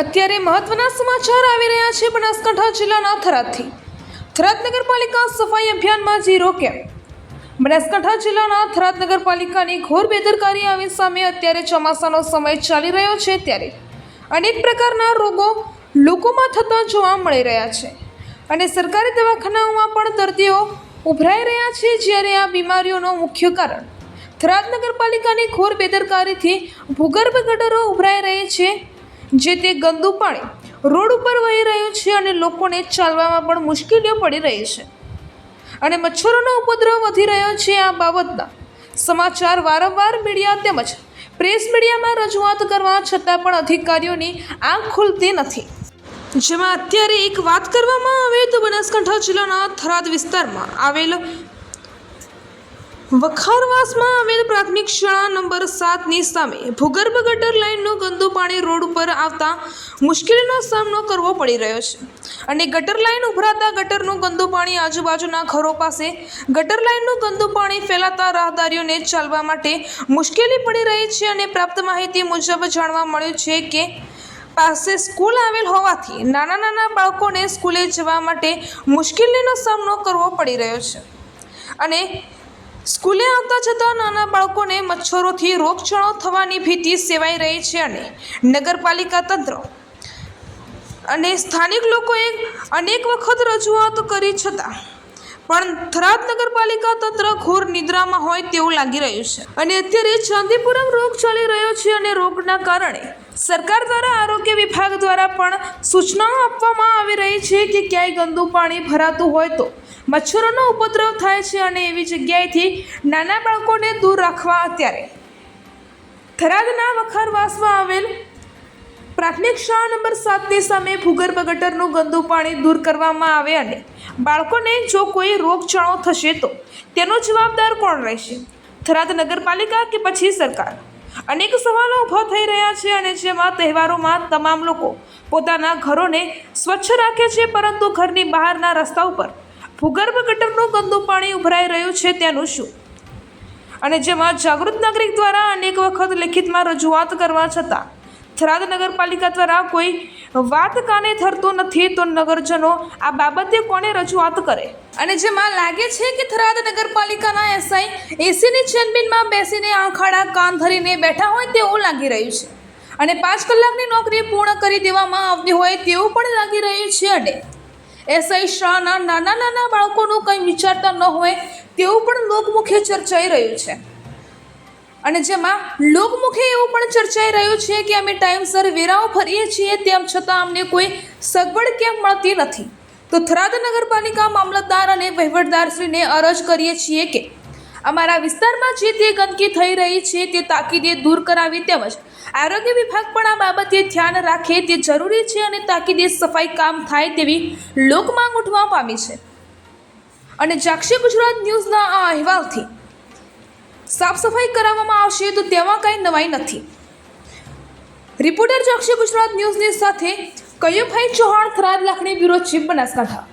અત્યારે મહત્વના સમાચાર આવી રહ્યા છે બનાસકાંઠા જિલ્લાના થરાદથી. થરાદ નગરપાલિકા સફાઈ અભિયાનમાં ઝીરો કેમ બનાસકાંઠા જિલ્લાના થરાદ નગરપાલિકાની ઘોર બેદરકારી આવી સામે અત્યારે ચોમાસાનો સમય ચાલી રહ્યો છે ત્યારે. અનેક પ્રકારના રોગો લોકોમાં થતા જોવા મળી રહ્યા છે. અને સરકારી દવાખાનાઓમાં પણ દર્દીઓ ઉભરાઈ રહ્યા છે જ્યારે આ બીમારીઓનું મુખ્ય કારણ. થરાદ નગરપાલિકાની ઘોર બેદરકારીથી ભૂગર્ભ ગટરો ઉભરાઈ રહી છે જે તે ગંદુ પાણી રોડ ઉપર વહી રહ્યું છે અને લોકોને ચાલવામાં પણ મુશ્કેલીઓ પડી રહી છે. અને મચ્છરોનો ઉપદ્રવ વધી રહ્યો છે આ બાબતના. સમાચાર વારંવાર મીડિયા તેમજ પ્રેસ મીડિયામાં રજૂઆત કરવા છતાં પણ અધિકારીઓની આંખ ખુલતી નથી. જેમાં અત્યારે એક વાત કરવામાં આવે તો બનાસકાંઠા જિલ્લાના થરાદ વિસ્તારમાં આવેલ વખારવાસમાં આવેલ પ્રાથમિક શાળા નંબર સાતની સામે ભૂગર્ભ ગટર લાઇનનું ગંદુ પાણી રોડ ઉપર આવતા મુશ્કેલીનો સામનો કરવો પડી રહ્યો છે. અને ગટર લાઇન ઉભરાતા ગટરનું ગંદુ પાણી આજુબાજુના ઘરો પાસે ગટર લાઇનનું ગંદુ પાણી ફેલાતા રાહદારીઓને ચાલવા માટે મુશ્કેલી પડી રહી છે અને પ્રાપ્ત માહિતી મુજબ જાણવા મળ્યું છે કે પાસે સ્કૂલ આવેલ હોવાથી નાના નાના બાળકોને સ્કૂલે જવા માટે મુશ્કેલીનો સામનો કરવો પડી રહ્યો છે. અને સ્કૂલે આવતા જતા નાના બાળકોને મચ્છરોથી રોગચાળો થવાની ભીતિ સેવાઈ રહી છે અને નગરપાલિકા તંત્ર અને સ્થાનિક લોકોએ અનેક વખત રજૂઆત કરી છતાં પણ થરાદ નગરપાલિકા તંત્ર ઘોર નિદ્રામાં હોય તેવું લાગી રહ્યું છે. અને અત્યારે ચાંદીપુરમ રોગ ચાલી રહ્યો છે અને રોગના કારણે સરકાર દ્વારા આરોગ્ય વિભાગ દ્વારા પણ સૂચનાઓ આપવામાં આવી રહી છે કે ક્યાંય ગંદુ પાણી ભરાતું હોય તો મચ્છરોનો ઉપદ્રવ થાય છે અને એવી જગ્યાએથી નાના બાળકોને દૂર રાખવા અત્યારે. થરાદના વખારવાસમાં આવેલ પ્રાથમિક શાળા નંબર સાતની સામે ભૂગર્ભ ગટરનું ગંદુ પાણી દૂર કરવામાં આવે અને બાળકોને જો કોઈ રોગચાળો થશે તો તેનો જવાબદાર કોણ રહેશે? થરાદ નગરપાલિકા કે પછી સરકાર? અનેક સવાલો ઊભા થઈ રહ્યા છે અને જેમાં તહેવારોમાં તમામ લોકો પોતાના ઘરોને સ્વચ્છ રાખે છે, પરંતુ ઘરની બહારના રસ્તા ઉપર ભૂગર્ભ ગટરનું ગંદુ પાણી ઉભરાઈ રહ્યું છે તેનું શું? અને જેમાં જાગૃત નાગરિક દ્વારા અનેક વખત લેખિતમાં રજૂઆત કરવા છતાં થરાદ નગરપાલિકા દ્વારા કોઈ વાત કાને ધરતું નથી, તો નગરજનો આ બાબતે કોને રજૂઆત કરે? અને જેમાં લાગે છે કે થરાદ નગરપાલિકાના એસઆઈ એસીની છેનબીનમાં બેસીને આંખાડા કાન ધરીને બેઠા હોય તેવું લાગી રહ્યું છે. અને પાંચ કલાકની નોકરી પૂર્ણ કરી દેવામાં આવતી હોય તેવું પણ લાગી રહ્યું છે અને એસઆઈ શાહના નાના નાના બાળકોનું કંઈ વિચારતા ન હોય તેવું પણ લોકમુખે ચર્ચાઈ રહ્યું છે. અને જેમાં લોકમુખે એવું પણ ચર્ચાઈ રહ્યું છે કે અમે ટાઈમસર વેરાઓ ભરીએ છીએ, તેમ છતાં અમને કોઈ સગવડ કેમ મળતી નથી. તો થરાદ નગરપાલિકા મામલતદાર અને વહીવટદારશ્રીને અરજ કરીએ છીએ કે અમારા વિસ્તારમાં જે તે ગંદકી થઈ રહી છે તે તાકીદે દૂર કરાવી તેમજ આરોગ્ય વિભાગ પણ આ બાબતે ધ્યાન રાખે તે જરૂરી છે અને તાકીદે સફાઈ કામ થાય તેવી લોકમાંગ ઉઠવા પામી છે. અને જાક્ષી ગુજરાત ન્યૂઝના આ અહેવાલથી સાફ સફાઈ કરાવવામાં આવશે તો તેમાં કંઈ નવાઈ નથી. રિપોર્ટર જાક્ષી ગુજરાત ન્યૂઝની સાથે કયુભાઈ ચૌહાણ થરાદ લાખણી બ્યુરો ચીફ બનાસકાંઠા.